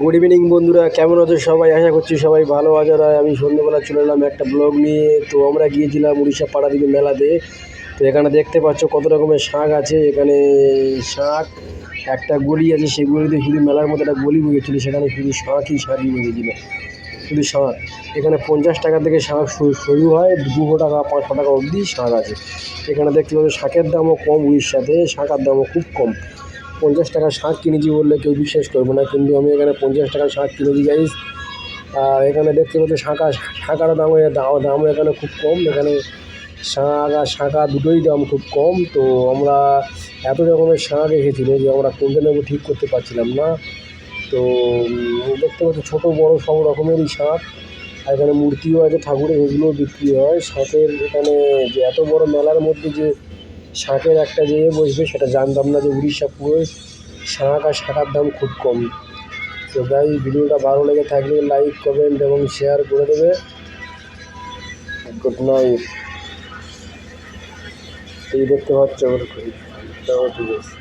Good evening বন্ধুরা। কেমন আছো সবাই? আশা করছি সবাই ভালো আছো। আর আমি সন্ধ্যেবেলা চলে এলাম একটা ব্লগ নিয়ে। তো আমরা গিয়েছিলাম উড়িষ্যা পাড়াদ্বীপের মেলাতে। তো এখানে দেখতে পাচ্ছ কত রকমের শাঁখ আছে। এখানে শাঁখ একটা গলি আছে। সেই গলিতে শুধু মেলার মতো একটা গলি বসেছিলো সেখানে শুধু শাঁখই শাঁখই বসেছিল শুধু শাঁখ এখানে পঞ্চাশ টাকা থেকে শাঁখ শুরু হয়। দুশো টাকা, পাঁচশো টাকা অবধি শাঁখ আছে। এখানে দেখতে পাচ্ছ শাঁখের দামও কম উড়িষ্যাতে। শাঁখার দামও খুব কম। পঞ্চাশ টাকা শাঁখ কিনেছি বললে কেউ বিশ্বাস করবে না, কিন্তু আমি এখানে পঞ্চাশ টাকা শাঁখ কিনেছি গাইস আর এখানে দেখতে পাচ্ছ শাঁখা শাঁখার দাম দাম দাম এখানে খুব কম, এখানে শাঁখ আর শাঁখা দুটোই দাম খুব কম, তো আমরা এত রকমের শাঁখ এসেছিল যে আমরা কোনটা নেব ঠিক করতে পারছিলাম না। তো দেখতে পাচ্ছ ছোটো, বড়ো সব রকমেরই শাঁখ, আর এখানে মূর্তিও আছে, ঠাকুরের এগুলোও বিক্রি হয়। শাঁখের এখানে যে এত বড় মেলার মধ্যে যে শাঁখের একটা যে বসবে, সেটা জানতাম না যে উড়িষ্যা পুরো শাঁখ আর শাঁখার দাম খুব কম। তো ভাই, ভিডিওটা ভালো লেগে থাকলে লাইক কমেন্ট এবং শেয়ার করে দেবে। গুড নাইট এই দেখতে পাচ্ছ, আমার ঠিক আছে।